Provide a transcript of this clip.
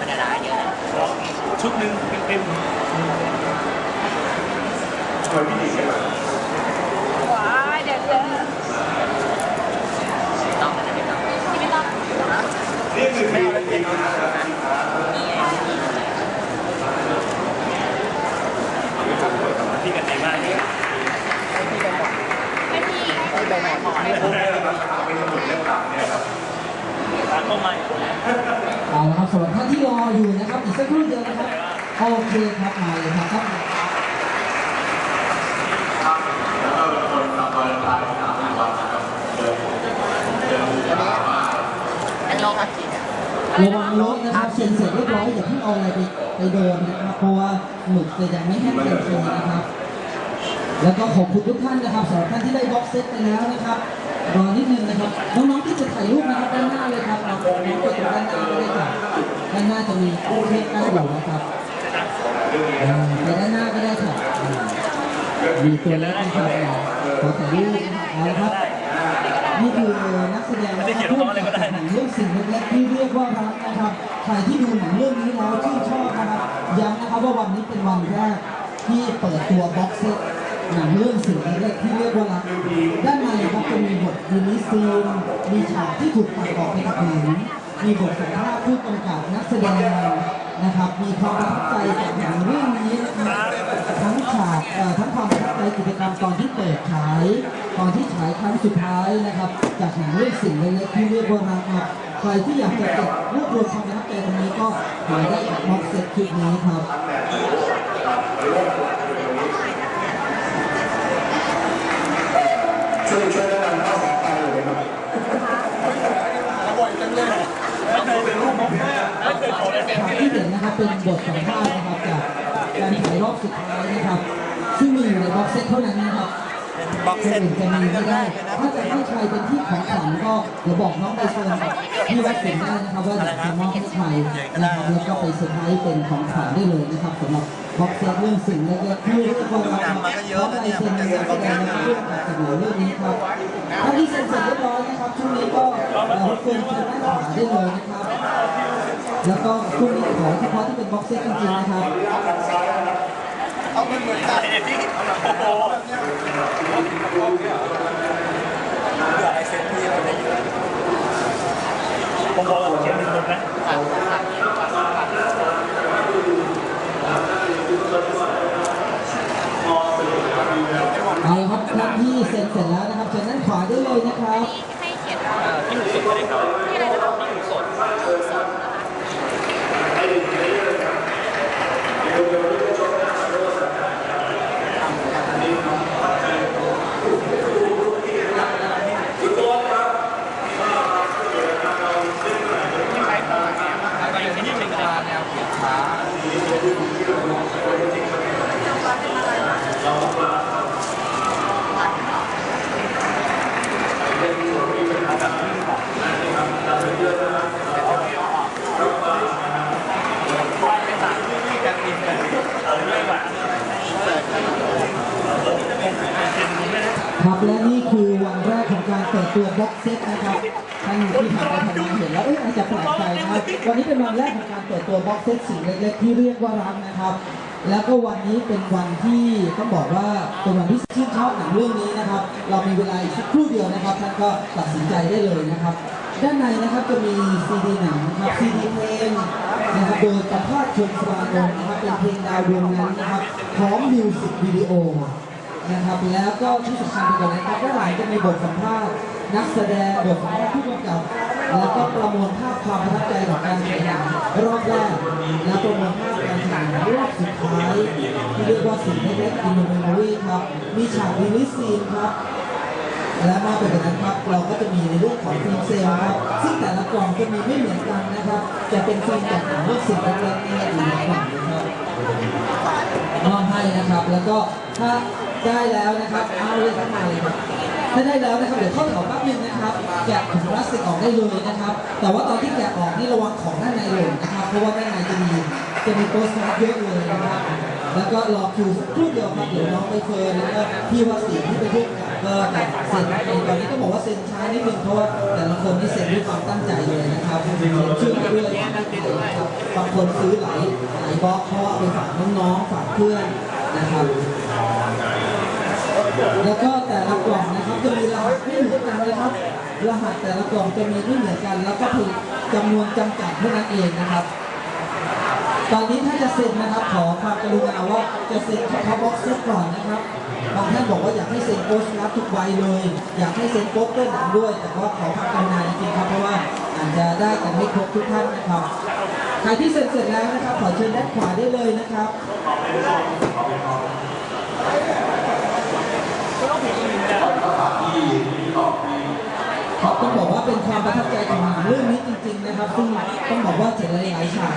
ธรรมดาเยอะชุดหนึ่งเต็มทำไมพี่หนีกันล่ะว้ายเดี๋ยวเจอต้องอะไรไม่ต้องที่ไม่ต้องนี่คือพี่จริงๆนะครับๆที่กันเองมากเนี่ยให้พี่ที่ใบหมอนหมอนพวกนี้ราคาเป็ ร้านก็ไม่เอาละครับสำหรับท่านที่รออยู่นะครับอีกสักครู่เดียวนะครับโอเคครับมาเลยครับครับแล้วก็คนขับมอเตอร์ไซค์สามสิบวันนะครับเดินเดินบูชามาอันนี้ครับจริงอะระวังรถนะครับเซ็นเสร็จเรียบร้อยอย่าเพิ่งเอาอะไรไปไปโดนนะครับเพราะว่าหมึกจะยังไม่แห้งเต็มตัวนะครับ แล้วก็ขอบคุณทุกท่านนะครับสำหรับท่านที่ได้บ็อกเซตไปแล้วนะครับรอนิดนึงนะครับน้องๆานหน้าจะมีตู้เทปหน้าอยู่นะครับไปด้านหน้าก็ได้ครับอ่ามีตัวเล็กนะครับขอถ่ายรูปนะครับเอาละครับนี่คือนักแสดงนะครับร่วมกับหนังเรื่องสิ่งเล็กๆที่เรียกว่ารักนะครับใครที่ดูหนังเรื่องนี้แล้วชื่นชอบนะครับย้ำนะครับว่าวันนี้เป็นวันแรกที่เปิดตัวบ็อกเซตหนังเรื่องสิ่งเล็กๆที่เรียกว่ารักด้านในครับจะมีบทยูนิซีนมีฉากที่ถูกตัดออกไปจากหนัง มีบทสัมภาษณ์ผู้กำกับนักแสดงนะครับ มีความประทับใจจากหนังเรื่องนี้นะครับทั้งฉากทั้งความประทับใจกิจกรรมตอนที่เปิดฉายตอนที่ฉายครั้งสุดท้ายนะครับ จากหนังเรื่องสิ่งเล็กๆที่เรียกว่ารักครับใครที่อยากจะเก็บรวบรวมความประทับใจตรงนี้ก็หาได้จากบ็อกเซตชุดนี้ครับช่วยช่วยแนะนำข้าวของไทยเลยครับ ไม่เคยเป็นรูปผมแม่ไม่เคยขอเลยเป็น ฉากที่ เห็นนะครับเป็นบทสัมภาษณ์นะครับจากการถ่ายรอบสุดท้ายนะครับ ซึ่งมีอยู่ในบ็อกเซตเท่านั้นนะครับบ็อกเซเส้ตนจะมีไม่ได้ถ้าจะให้ใครเป็นที่ของขวัญก็เดี๋ยวบอกน้องใบเฟิร์นกับพี่วัดสิงห์ได้นะครับว่าอยากจะมอบให้ใครนะครับแล้วก็ไปเซอร์ไพรส์เป็นของขวัญได้เลยนะครับสำหรับบ็อกเซตเรื่องสิ่งเล็กๆที่เรียกว่ารักครับเพราะลายเซ็นในนักแสดงและผู้กำกับจากหนังเรื่องนี้ครับถ้าที่เซ็นเสร็จเรียบร้อยนะครับช่วงนี้ก็เราเฟิร์นเชิญด้านขวาได้เลยนะครับ แล้วก็ช่วงนี้ขอเฉพาะที่เป็นบ็อกเซตจริงๆนะครับเอาเงินเหมือนกันไอ้ที่โอ้โหเผื่อไอเซนที่เราได้เยอะผมบอกว่าเขียนเป็นคนนะเอาละครับท่านที่เซ็นเสร็จแล้วนะครับเชิญด้านขวาได้เลยนะครับ ให้เขียน ที่หนูสุดเลยครับ ที่อะไรนะคะ ที่หนูสด สดนะคะ ไปอยู่ที่นี่เป็นกัน แนวเขียนช้า เอาเรื่องว่าเป็นคุณแม่ ครับ และนี่คือวันแรกของการเปิดตัวบ็อกเซตนะครับท่านที่ผ่านไปผ่านมาเห็นแล้วเอ๊ะอาจจะแปลกใจนะครับวันนี้เป็นวันแรกของการเปิดตัวบ็อกเซตสิ่งเล็กๆที่เรียกว่ารักนะครับ แล้วก็วันนี้เป็นวันที่ต้องบอกว่าเป็นวันที่ชื่นชอบหนังเรื่องนี้นะครับ เรามีเวลาอีกสักครู่เดียวนะครับท่านก็ตัดสินใจได้เลยนะครับ ด้านในนะครับจะมีซีดีหนังนะครับซีดีเพลงนะครับโดยประภาสชนสวานนท์นะครับเป็นเพลงดาวดวงนั้นนะครับพร้อมมิวสิกวิดีโอ นะครับ แล้วก็ที่สำคัญไปกว่านั้นครับด้าหลังจะมีบทสัมภาษณ์นักแสดงบทสัมภาษณ์ผู้กำกับ แล้วก็ประมวลภาพความประทับใจของการถ่ายหนังรอบแรกและประมวลภาพการถ่ายหนังรอบสุดท้ายที่เรียกว่าสิ่งเล็กๆอินโนเมนรีครับมีฉากรีลิสซีนครับและมากไปกว่านั้นครับเราก็จะมีในเรื่องของฟิล์มเซลล์ครับซึ่งแต่ละกล่องจะมีไม่เหมือนกันนะครับ จะเป็นฟิล์มจากหนังเรื่องสิ่งเล็กๆนี่อยู่ในกล่องนะครับมอบให้นะครับแล้วก็ถ้า ได้แล้วนะครับ เอาเลยข้างในครับถ้าได้แล้วนะครับเดี๋ยวเข้าแถวแป๊บนึงนะครับ แกะถุงพลาสติกออกได้เลยนะครับ แต่ว่าตอนที่แกะออกนี่ระวังของด้านในหล่นนะครับ เพราะว่าด้านในจะมีจะมีโปสการ์ดเยอะเลยนะครับ แล้วก็รอคิวสักครู่เดียวครับเดี๋ยวน้องไปเฟิร์นแล้วก็พี่วสีที่เป็นผู้กำกับก็จะเซ็นตอนนี้ก็บอกว่าเซ็นช้านิดนึงเพราะว่าแต่ละคนนี่เซ็นด้วยความตั้งใจเลยนะครับเชื่อมาด้วยนบางคนซื้อหลายหลายบล็อกเพราะว่าเอาไปฝากน้องๆฝากเพื่อนนะครับ แล้วก็แต่ละกล่องนะครับจะมีรหัสไม่เหมือนกันนะครับ รหัสแต่ละกล่องจะมีไม่เหมือนกัน แล้วก็คือจำนวนจำกัดเท่านั้นเองนะครับ ตอนนี้ถ้าจะเซ็นนะครับขอความกรุณาว่าจะเซ็นเฉพาะบ็อกซตก่อนนะครับบางท่านบอกว่าอยากให้เซ็นโปสการ์ดทุกใบเลย อยากให้เซ็นโปสเตอร์หนังด้วย แต่ว่าขอความกรุณาจริงๆครับเพราะว่าอาจจะได้กันไม่ครบทุกท่านนะครับใครที่เซ็นเสร็จแล้วนะครับขอเชิญด้านขวาได้เลยนะครับ ครับต้องบอกว่าเป็น ความประทับใจของหนังเรื่องนี้จริง ๆ นะครับ ซึ่งต้องบอกว่าเจ๋งหลายๆฉาก